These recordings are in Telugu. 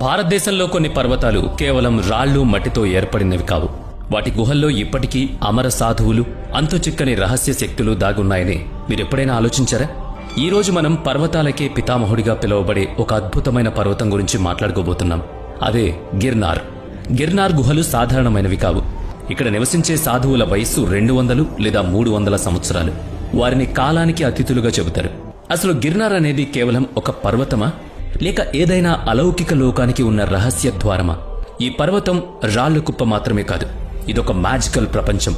భారతదేశంలో కొన్ని పర్వతాలు కేవలం రాళ్ళు మట్టితో ఏర్పడినవి కావు. వాటి గుహల్లో ఇప్పటికీ అమర సాధువులు అంతు చిక్కని రహస్య శక్తులు దాగున్నాయని మీరెప్పుడైనా ఆలోచించారా? ఈరోజు మనం పర్వతాలకే పితామహుడిగా పిలువబడే ఒక అద్భుతమైన పర్వతం గురించి మాట్లాడుకోబోతున్నాం. అదే గిర్నార్. గిర్నార్ గుహలు సాధారణమైనవి కావు. ఇక్కడ నివసించే సాధువుల వయస్సు రెండు వందలు లేదా మూడు వందల సంవత్సరాలు. వారిని కాలానికి అతిథులుగా చెబుతారు. అసలు గిర్నార్ అనేది కేవలం ఒక పర్వతమా? లేక ఏదైనా అలౌకిక లోకానికి ఉన్న రహస్య ద్వారమా? ఈ పర్వతం రాళ్ళ కుప్ప మాత్రమే కాదు ఇదొక మ్యాజికల్ ప్రపంచం.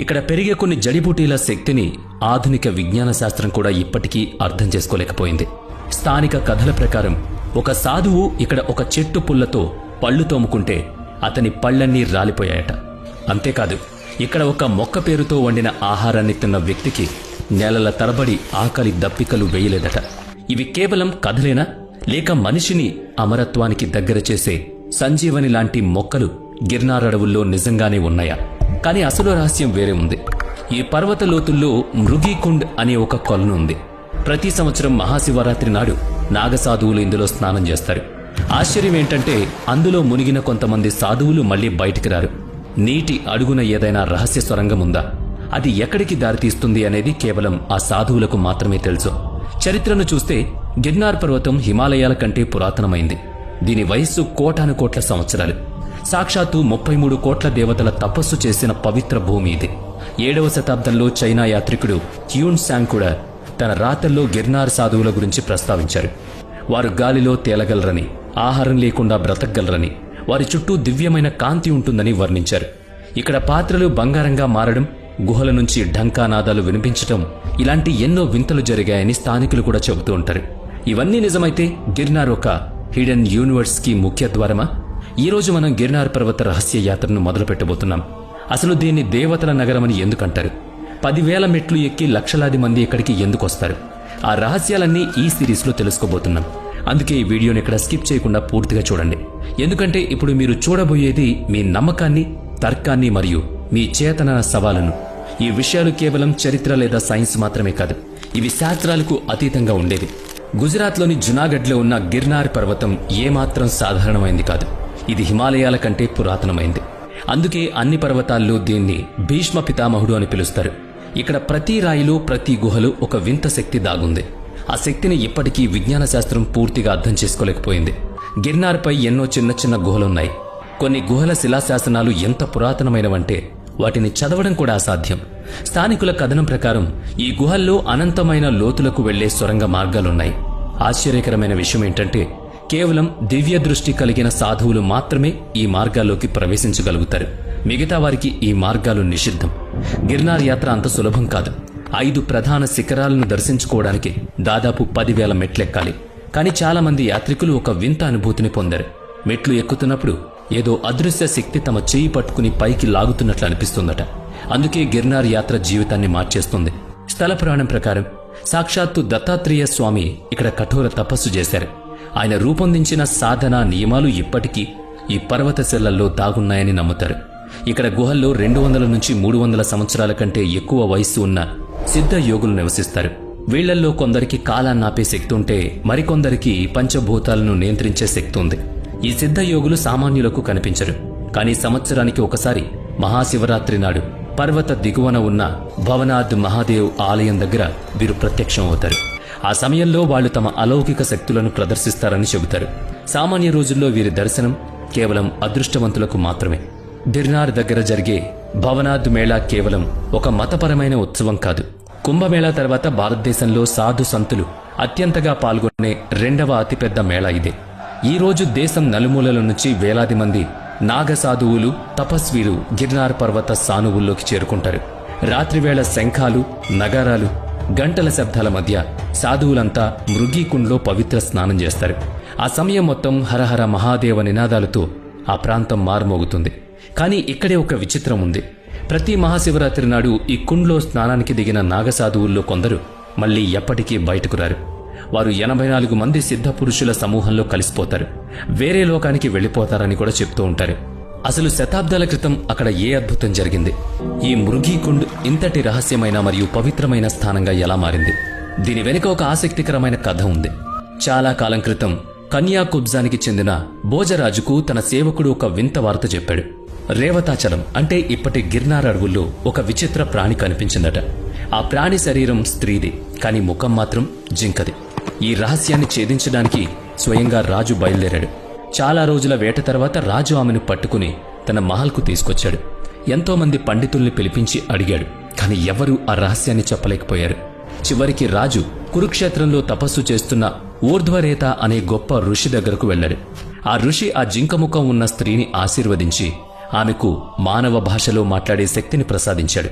ఇక్కడ పెరిగే కొన్ని జడిబూటీల శక్తిని ఆధునిక విజ్ఞాన శాస్త్రం కూడా ఇప్పటికీ అర్థం చేసుకోలేకపోయింది. స్థానిక కథల ప్రకారం ఒక సాధువు ఇక్కడ ఒక చెట్టు పుల్లతో పళ్ళు తోముకుంటే అతని పళ్ళన్నీ రాలిపోయాయట. అంతేకాదు ఇక్కడ ఒక మొక్క పేరుతో వండిన ఆహారాన్ని తిన్న వ్యక్తికి నెలల తరబడి ఆకలి దప్పికలు వేయలేదట. ఇవి కేవలం కథలేనా? లేక మనిషిని అమరత్వానికి దగ్గర చేసే సంజీవని లాంటి మొక్కలు గిర్నారడవుల్లో నిజంగానే ఉన్నాయా? కానీ అసలు రహస్యం వేరే ఉంది. ఈ పర్వత లోతుల్లో మృగీకుండ్ అనే ఒక కొలను ఉంది. ప్రతి సంవత్సరం మహాశివరాత్రి నాడు నాగసాధువులు ఇందులో స్నానం చేస్తారు. ఆశ్చర్యం ఏంటంటే అందులో మునిగిన కొంతమంది సాధువులు మళ్ళీ బయటికి రారు. నీటి అడుగున ఏదైనా రహస్య సొరంగం ఉందా? అది ఎక్కడికి దారితీస్తుంది అనేది కేవలం ఆ సాధువులకు మాత్రమే తెలుసు. చరిత్రను చూస్తే గిర్నార్ పర్వతం హిమాలయాల కంటే పురాతనమైంది. దీని వయస్సు కోటాను కోట్ల సంవత్సరాలు. సాక్షాత్తు ముప్పై మూడు కోట్ల దేవతల తపస్సు చేసిన పవిత్ర భూమి ఇది. ఏడవ శతాబ్దంలో చైనా యాత్రికుడు హ్యూన్ శాంగ్ కూడా తన రాతల్లో గిర్నార్ సాధువుల గురించి ప్రస్తావించారు. వారు గాలిలో తేలగలరని ఆహారం లేకుండా బ్రతకగలరని వారి చుట్టూ దివ్యమైన కాంతి ఉంటుందని వర్ణించారు. ఇక్కడ పాత్రలు బంగారంగా మారడం గుహల నుంచి ఢంకానాదాలు వినిపించటం ఇలాంటి ఎన్నో వింతలు జరిగాయని స్థానికులు కూడా చెబుతూ ఉంటారు. ఇవన్నీ నిజమైతే గిర్నార్ ఒక హిడెన్ యూనివర్స్కి ముఖ్య ద్వారమా? ఈరోజు మనం గిర్నార్ పర్వత రహస్య యాత్రను మొదలు పెట్టబోతున్నాం అసలు దీన్ని దేవతల నగరమని ఎందుకంటారు? పదివేల మెట్లు ఎక్కి లక్షలాది మంది ఇక్కడికి ఎందుకు వస్తారు ఆ రహస్యాలన్నీ ఈ సిరీస్లో తెలుసుకోబోతున్నాం. అందుకే ఈ వీడియోని ఇక్కడ స్కిప్ చేయకుండా పూర్తిగా చూడండి. ఎందుకంటే ఇప్పుడు మీరు చూడబోయేది మీ నమ్మకాన్ని తర్కాన్ని మరియు మీ చేతన సవాలును. ఈ విషయాలు కేవలం చరిత్ర లేదా సైన్స్ మాత్రమే కాదు ఇవి శాస్త్రాలకు అతీతంగా ఉండేవి. గుజరాత్లోని జునాగఢ్లో ఉన్న గిర్నార్ పర్వతం ఏమాత్రం సాధారణమైంది కాదు. ఇది హిమాలయాల కంటే పురాతనమైంది. అందుకే అన్ని పర్వతాల్లో దీన్ని భీష్మ పితామహుడు అని పిలుస్తారు. ఇక్కడ ప్రతి రాయిలో ప్రతి గుహలో ఒక వింత శక్తి దాగుంది. ఆ శక్తిని ఇప్పటికీ విజ్ఞాన శాస్త్రం పూర్తిగా అర్థం చేసుకోలేకపోయింది. గిర్నార్పై ఎన్నో చిన్న చిన్న గుహలున్నాయి. కొన్ని గుహల శిలాశాసనాలు ఎంత పురాతనమైనవంటే వాటిని చదవడం కూడా అసాధ్యం. స్థానికుల కథనం ప్రకారం ఈ గుహల్లో అనంతమైన లోతులకు వెళ్ళే సొరంగ మార్గాలున్నాయి. ఆశ్చర్యకరమైన విషయం ఏంటంటే కేవలం దివ్య దృష్టి కలిగిన సాధువులు మాత్రమే ఈ మార్గాల్లోకి ప్రవేశించగలుగుతారు. మిగతా వారికి ఈ మార్గాలు నిషిద్ధం. గిర్నార్ యాత్ర అంత సులభం కాదు. ఐదు ప్రధాన శిఖరాలను దర్శించుకోవడానికి దాదాపు పదివేల మెట్లెక్కాలి. కానీ చాలామంది యాత్రికులు ఒక వింత అనుభూతిని పొందారు. మెట్లు ఎక్కుతున్నప్పుడు ఏదో అదృశ్య శక్తి తమ చేయి పట్టుకుని పైకి లాగుతున్నట్లు అనిపిస్తుందట. అందుకే గిర్నార్ యాత్ర జీవితాన్ని మార్చేస్తుంది. స్థల పురాణం ప్రకారం సాక్షాత్తు దత్తాత్రేయ స్వామి ఇక్కడ కఠోర తపస్సు చేశారు. ఆయన రూపొందించిన సాధన నియమాలు ఇప్పటికీ ఈ పర్వత శిలల్లో దాగున్నాయని నమ్ముతారు. ఇక్కడ గుహల్లో రెండు వందల నుంచి మూడు వందల సంవత్సరాల కంటే ఎక్కువ వయస్సు ఉన్న సిద్ధ యోగులు నివసిస్తారు. వీళ్ళల్లో కొందరికి కాలాన్ని ఆపే శక్తి ఉంటే మరికొందరికి పంచభూతాలను నియంత్రించే శక్తి ఉంది. ఈ సిద్ధ యోగులు సామాన్యులకు కనిపించరు. కానీ సంవత్సరానికి ఒకసారి మహాశివరాత్రి నాడు పర్వత దిగువన ఉన్న భవనాథ్ మహాదేవ్ ఆలయం దగ్గర వీరు ప్రత్యక్షం అవుతారు. ఆ సమయంలో వాళ్ళు తమ అలౌకిక శక్తులను ప్రదర్శిస్తారని చెబుతారు. సామాన్య రోజుల్లో వీరి దర్శనం కేవలం అదృష్టవంతులకు మాత్రమే. గిర్నార్ దగ్గర జరిగే భవనాథ్ మేళా కేవలం ఒక మతపరమైన ఉత్సవం కాదు. కుంభమేళా తర్వాత భారతదేశంలో సాధు సంతులు అత్యంతగా పాల్గొనే రెండవ అతిపెద్ద మేళా ఇదే. ఈ రోజు దేశం నలుమూలల నుంచి వేలాది మంది నాగసాధువులు తపస్వీలు గిర్నార్ పర్వత సానువుల్లోకి చేరుకుంటారు. రాత్రివేళ శంఖాలు నగారాలు గంటల శబ్దాల మధ్య సాధువులంతా మృగీకుండ్లో పవిత్ర స్నానం చేస్తారు. ఆ సమయం మొత్తం హరహర మహాదేవ నినాదాలతో ఆ ప్రాంతం మారుమోగుతుంది. కానీ ఇక్కడే ఒక విచిత్రం ఉంది. ప్రతి మహాశివరాత్రి నాడు ఈ కుండ్లో స్నానానికి దిగిన నాగసాధువుల్లో కొందరు మళ్ళీ ఎప్పటికీ బయటకు రారు. వారు ఎనభై నాలుగు మంది సిద్ధ పురుషుల సమూహంలో కలిసిపోతారు. వేరే లోకానికి వెళ్ళిపోతారని కూడా చెప్తూ ఉంటారు. అసలు శతాబ్దాల క్రితం అక్కడ ఏ అద్భుతం జరిగింది? ఈ మృగీకుండ్ ఇంతటి రహస్యమైన మరియు పవిత్రమైన స్థానంగా ఎలా మారింది? దీని వెనుక ఒక ఆసక్తికరమైన కథ ఉంది. చాలా కాలం క్రితం కన్యాకుబ్జానికి చెందిన భోజరాజుకు తన సేవకుడు ఒక వింత వార్త చెప్పాడు. రేవతాచలం అంటే ఇప్పటి గిర్నార్ అడవుల్లో ఒక విచిత్ర ప్రాణి కనిపించిందట. ఆ ప్రాణి శరీరం స్త్రీది కాని ముఖం మాత్రం జింకది. ఈ రహస్యాన్ని ఛేదించడానికి స్వయంగా రాజు బయలుదేరాడు. చాలా రోజుల వేట తర్వాత రాజు ఆమెను పట్టుకుని తన మహల్కు తీసుకొచ్చాడు. ఎంతోమంది పండితుల్ని పిలిపించి అడిగాడు. కాని ఎవరూ ఆ రహస్యాన్ని చెప్పలేకపోయారు. చివరికి రాజు కురుక్షేత్రంలో తపస్సు చేస్తున్న ఊర్ధ్వరేత అనే గొప్ప ఋషి దగ్గరకు వెళ్ళాడు. ఆ ఋషి ఆ జింకముఖం ఉన్న స్త్రీని ఆశీర్వదించి ఆమెకు మానవ భాషలో మాట్లాడే శక్తిని ప్రసాదించాడు.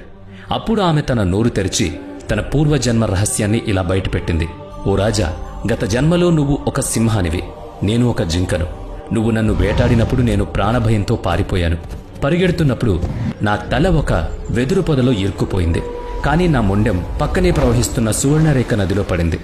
అప్పుడు ఆమె తన నోరు తెరిచి తన పూర్వజన్మ రహస్యాన్ని ఇలా బయటపెట్టింది. ఓ రాజా గత జన్మలో నువ్వు ఒక సింహానివి. నేను ఒక జింకను. నువ్వు నన్ను వేటాడినప్పుడు నేను ప్రాణభయంతో పారిపోయాను. పరిగెడుతున్నప్పుడు నా తల ఒక వెదురు పొదలో ఇరుక్కుపోయింది. కానీ నా మొండెం పక్కనే ప్రవహిస్తున్న సువర్ణరేఖ నదిలో పడింది.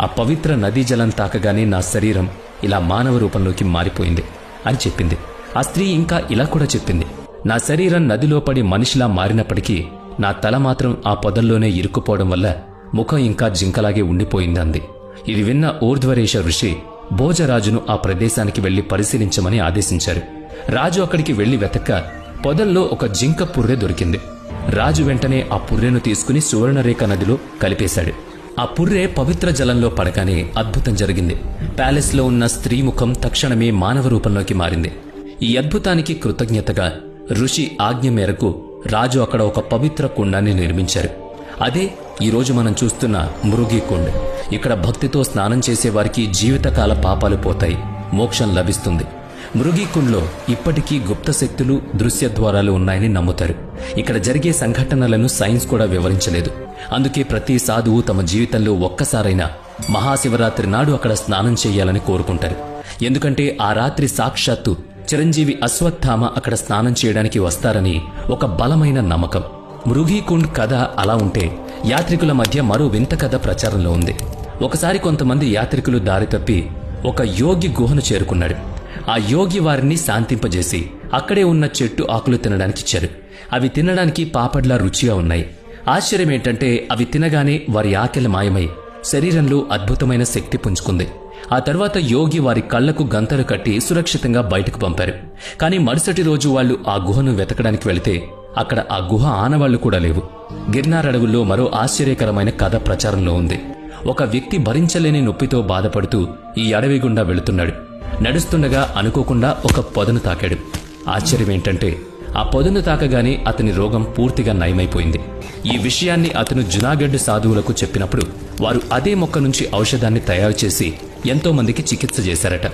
ఆ పవిత్ర నదీ జలం తాకగానే నా శరీరం ఇలా మానవ రూపంలోకి మారిపోయింది అని చెప్పింది. ఆ స్త్రీ ఇంకా ఇలా కూడా చెప్పింది. నా శరీరం నదిలో పడి మనిషిలా మారినప్పటికీ నా తల మాత్రం ఆ పొదల్లోనే ఇరుక్కుపోవడం వల్ల ముఖం ఇంకా జింకలాగే ఉండిపోయిందంది. ఇది విన్న ఊర్ధ్వరేష ఋషి భోజరాజును ఆ ప్రదేశానికి వెళ్ళి పరిశీలించమని ఆదేశించారు. రాజు అక్కడికి వెళ్ళి వెతక్క పొదల్లో ఒక జింక పుర్రె దొరికింది. రాజు వెంటనే ఆ పుర్రెను తీసుకుని సువర్ణరేఖ నదిలో కలిపేశాడు. ఆ పుర్రె పవిత్ర జలంలో పడగానే అద్భుతం జరిగింది. ప్యాలెస్లో ఉన్న స్త్రీ ముఖం తక్షణమే మానవ రూపంలోకి మారింది. ఈ అద్భుతానికి కృతజ్ఞతగా ఋషి ఆజ్ఞ మేరకు రాజు అక్కడ ఒక పవిత్ర కుండాన్ని నిర్మించారు. అదే ఈరోజు మనం చూస్తున్న మృగికుండ్ ఇక్కడ భక్తితో స్నానం చేసే వారికి జీవితకాల పాపాలు పోతాయి మోక్షం లభిస్తుంది. మృగీకుండ్లో ఇప్పటికీ గుప్త శక్తులు దృశ్య ద్వారాలు ఉన్నాయని నమ్ముతారు. ఇక్కడ జరిగే సంఘటనలను సైన్స్ కూడా వివరించలేదు. అందుకే ప్రతి సాధువు తమ జీవితంలో ఒక్కసారైనా మహాశివరాత్రి నాడు అక్కడ స్నానం చేయాలని కోరుకుంటారు. ఎందుకంటే ఆ రాత్రి సాక్షాత్తు చిరంజీవి అశ్వత్థామ అక్కడ స్నానం చేయడానికి వస్తారని ఒక బలమైన నమ్మకం. మృగీకుండ్ కథ అలా ఉంటే యాత్రికుల మధ్య మరో వింత కథ ప్రచారంలో ఉంది. ఒకసారి కొంతమంది యాత్రికులు దారి తప్పి ఒక యోగి గుహను చేరుకున్నాడు. ఆ యోగి వారిని శాంతింపజేసి అక్కడే ఉన్న చెట్టు ఆకులు తినడానికి ఇచ్చారు. అవి తినడానికి పాపడ్లా రుచిగా ఉన్నాయి. ఆశ్చర్యం ఏంటంటే అవి తినగానే వారి ఆకలి మాయమై శరీరంలో అద్భుతమైన శక్తి పుంజుకుంది. ఆ తర్వాత యోగి వారి కళ్ళకు గంతలు కట్టి సురక్షితంగా బయటకు పంపారు. కానీ మరుసటి రోజు వాళ్ళు ఆ గుహను వెతకడానికి వెళితే అక్కడ ఆ గుహ ఆనవాళ్ళు కూడా లేవు. గిర్నార్ అడవుల్లో మరో ఆశ్చర్యకరమైన కథ ప్రచారంలో ఉంది. ఒక వ్యక్తి భరించలేని నొప్పితో బాధపడుతూ ఈ అడవి గుండా వెళుతున్నాడు. నడుస్తుండగా అనుకోకుండా ఒక పొదను తాకాడు. ఆశ్చర్యం ఏంటంటే ఆ పొదను తాకగానే అతని రోగం పూర్తిగా నయమైపోయింది. ఈ విషయాన్ని అతను జునాగఢ్ సాధువులకు చెప్పినప్పుడు వారు అదే మొక్క నుంచి ఔషధాన్ని తయారు చేసి ఎంతో మందికి చికిత్స చేశారట.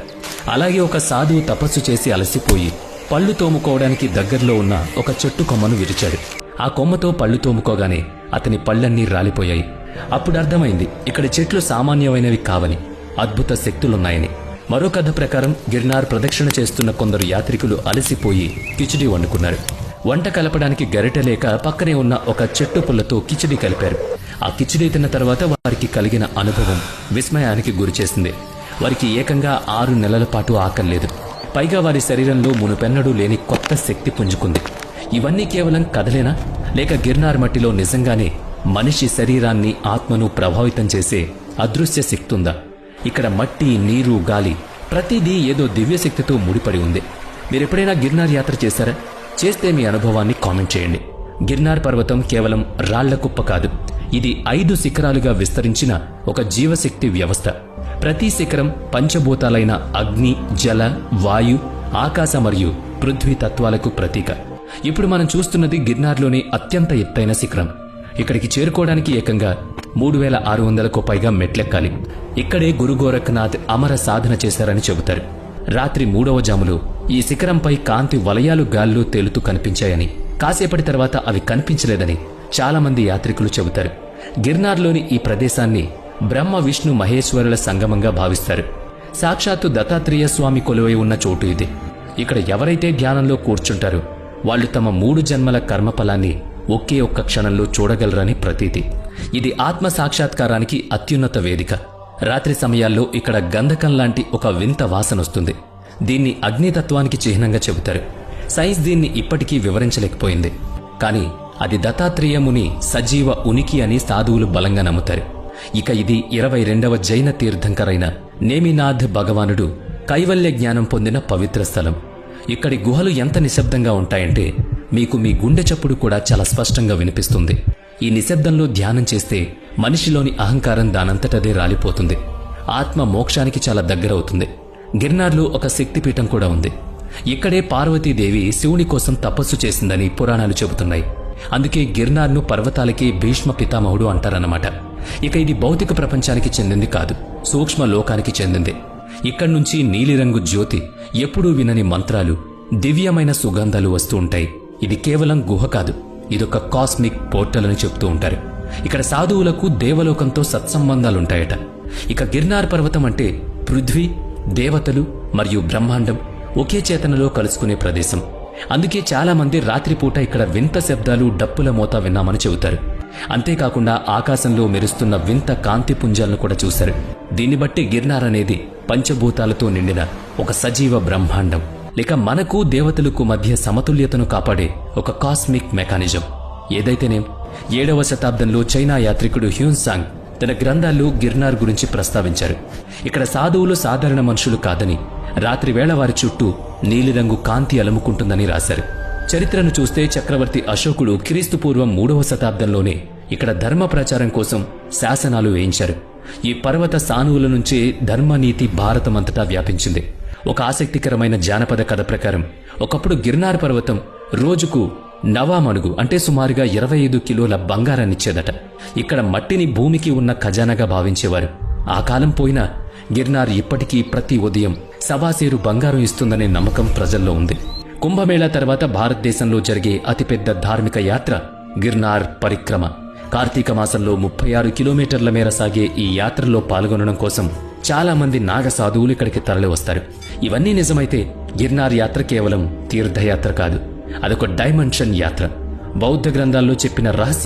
అలాగే ఒక సాధువు తపస్సు చేసి అలసిపోయి పళ్ళు తోముకోవడానికి దగ్గరలో ఉన్న ఒక చెట్టు కొమ్మను విరిచాడు. ఆ కొమ్మతో పళ్ళు తోముకోగానే అతని పళ్ళన్నీ రాలిపోయాయి. అప్పుడు అర్థమైంది ఇక్కడ చెట్లు సామాన్యమైనవి కావని అద్భుత శక్తులున్నాయని. మరో కథ ప్రకారం గిర్నార్ ప్రదక్షిణ చేస్తున్న కొందరు యాత్రికులు అలసిపోయి కిచిడి వండుకున్నారు. వంట కలపడానికి గరిట లేక పక్కనే ఉన్న ఒక చెట్టు పుల్లతో కిచిడి కలిపారు. ఆ కిచిడి తిన్న తర్వాత వారికి కలిగిన అనుభవం విస్మయానికి గురిచేసింది. వారికి ఏకంగా ఆరు నెలల పాటు ఆకలేదు పైగా వారి శరీరంలో మునుపెన్నడూ లేని కొత్త శక్తి పుంజుకుంది. ఇవన్నీ కేవలం కథలేనా? లేక గిర్నార్ మట్టిలో నిజంగానే మనిషి శరీరాన్ని ఆత్మను ప్రభావితం చేసే అదృశ్య శక్తి ఉందా? ఇక్కడ మట్టి నీరు గాలి ప్రతిదీ ఏదో దివ్యశక్తితో ముడిపడి ఉంది. మీరు ఎప్పుడైనా గిర్నార్ యాత్ర చేశారా? చేస్తే మీ అనుభవాన్ని కామెంట్ చేయండి. గిర్నార్ పర్వతం కేవలం రాళ్ళ కుప్ప కాదు ఇది ఐదు శిఖరాలుగా విస్తరించిన ఒక జీవశక్తి వ్యవస్థ. ప్రతి శిఖరం పంచభూతాలైన అగ్ని జల వాయు ఆకాశ మరియు పృథ్వీ తత్వాలకు ప్రతీక. ఇప్పుడు మనం చూస్తున్నది గిర్నార్లోని అత్యంత ఎత్తైన శిఖరం. ఇక్కడికి చేరుకోవడానికి ఏకంగా మూడు వేల ఆరు వందలకు పైగా మెట్లెక్కాలి. ఇక్కడే గురు గోరఖనాథ్ అమర సాధన చేశారని చెబుతారు. రాత్రి మూడవ జాములో ఈ శిఖరంపై కాంతి వలయాలు గాల్లో తేలుతూ కనిపించాయని కాసేపటి తర్వాత అవి కనిపించలేదని చాలామంది యాత్రికులు చెబుతారు. గిర్నార్లోని ఈ ప్రదేశాన్ని బ్రహ్మ విష్ణు మహేశ్వరుల సంగమంగా భావిస్తారు. సాక్షాత్తు దత్తాత్రేయ స్వామి కొలువై ఉన్న చోటు ఇది. ఇక్కడ ఎవరైతే ధ్యానంలో కూర్చుంటారో వాళ్ళు తమ మూడు జన్మల కర్మఫలాన్ని ఒకే ఒక్క క్షణంలో చూడగలరని ప్రతీతి. ఇది ఆత్మ సాక్షాత్కారానికి అత్యున్నత వేదిక. రాత్రి సమయాల్లో ఇక్కడ గంధకం లాంటి ఒక వింత వాసనొస్తుంది దీన్ని అగ్నితత్వానికి చిహ్నంగా చెబుతారు. సైన్స్ దీన్ని ఇప్పటికీ వివరించలేకపోయింది. కానీ అది దత్తాత్రేయముని సజీవ ఉనికి అని సాధువులు బలంగా నమ్ముతారు. ఇక ఇది ఇరవై రెండవ జైన తీర్థంకరైన నేమినాథ్ భగవానుడు కైవల్య జ్ఞానం పొందిన పవిత్ర స్థలం. ఇక్కడి గుహలు ఎంత నిశ్శబ్దంగా ఉంటాయంటే మీకు మీ గుండె చప్పుడు కూడా చాలా స్పష్టంగా వినిపిస్తుంది. ఈ నిశ్శబ్దంలో ధ్యానం చేస్తే మనిషిలోని అహంకారం దానంతటదే రాలిపోతుంది. ఆత్మ మోక్షానికి చాలా దగ్గరవుతుంది. గిర్నార్లో ఒక శక్తిపీఠం కూడా ఉంది. ఇక్కడే పార్వతీదేవి శివుని కోసం తపస్సు చేసిందని పురాణాలు చెబుతున్నాయి. అందుకే గిర్నార్ను పర్వతాలకి భీష్మ పితామహుడు అంటారన్నమాట. ఇక ఇది భౌతిక ప్రపంచానికి చెందింది కాదు. సూక్ష్మ లోకానికి చెందింది. ఇక్కడి నుంచి నీలిరంగు జ్యోతి ఎప్పుడూ వినని మంత్రాలు దివ్యమైన సుగంధాలు వస్తూ ఉంటాయి. ఇది కేవలం గుహ కాదు. ఇదొక కాస్మిక్ పోర్టల్ అని చెప్తూ ఉంటారు. ఇక్కడ సాధువులకు దేవలోకంతో సత్సంబంధాలుంటాయట. ఇక గిర్నార్ పర్వతం అంటే పృథ్వీ దేవతలు మరియు బ్రహ్మాండం ఒకే చేతనలో కలుసుకునే ప్రదేశం. అందుకే చాలామంది రాత్రిపూట ఇక్కడ వింత శబ్దాలు డప్పుల మోత విన్నామని చెబుతారు. అంతేకాకుండా ఆకాశంలో మెరుస్తున్న వింత కాంతి పుంజాలను కూడా చూశారు. దీన్ని బట్టి గిర్నార్ అనేది పంచభూతాలతో నిండిన ఒక సజీవ బ్రహ్మాండం. లేక మనకు దేవతలకు మధ్య సమతుల్యతను కాపాడే ఒక కాస్మిక్ మెకానిజం. ఏదైతేనేం ఏడవ శతాబ్దంలో చైనా యాత్రికుడు హ్యూన్ సాంగ్ తన గ్రంథాల్లో గిర్నార్ గురించి ప్రస్తావించారు. ఇక్కడ సాధువులు సాధారణ మనుషులు కాదని రాత్రివేళ వారి చుట్టూ నీలిరంగు కాంతి అలుముకుంటుందని రాశారు. చరిత్రను చూస్తే చక్రవర్తి అశోకుడు క్రీస్తు పూర్వం మూడవ శతాబ్దంలోనే ఇక్కడ ధర్మ ప్రచారం కోసం శాసనాలు వేయించారు. ఈ పర్వత సానువుల నుంచే ధర్మనీతి భారతమంతటా వ్యాపించింది. ఒక ఆసక్తికరమైన జానపద కథ ప్రకారం ఒకప్పుడు గిర్నార్ పర్వతం రోజుకు నవామణుగు అంటే సుమారుగా ఇరవై ఐదు కిలోల బంగారాన్నిచ్చేదట. ఇక్కడ మట్టిని భూమికి ఉన్న ఖజానాగా భావించేవారు. ఆ కాలం పోయినా గిర్నార్ ఇప్పటికీ ప్రతి ఉదయం సవాసేరు బంగారం ఇస్తుందనే నమ్మకం ప్రజల్లో ఉంది. కుంభమేళా తర్వాత భారతదేశంలో జరిగే అతిపెద్ద ధార్మిక యాత్ర గిర్నార్ పరిక్రమ. కార్తీక మాసంలో ముప్పై ఆరు కిలోమీటర్ల మేర సాగే ఈ యాత్రలో పాల్గొనడం కోసం చాలా మంది నాగ సాధువులు ఇక్కడికి తరలి వస్తారు. ఇవన్నీ నిజమైతే గిర్నార్ యాత్ర కేవలం తీర్థయాత్ర కాదు. అదొక డైమెన్షన్ యాత్ర. బౌద్ధ గ్రంథాల్లో చెప్పిన రహస్య